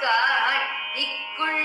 காட்டிக்குள்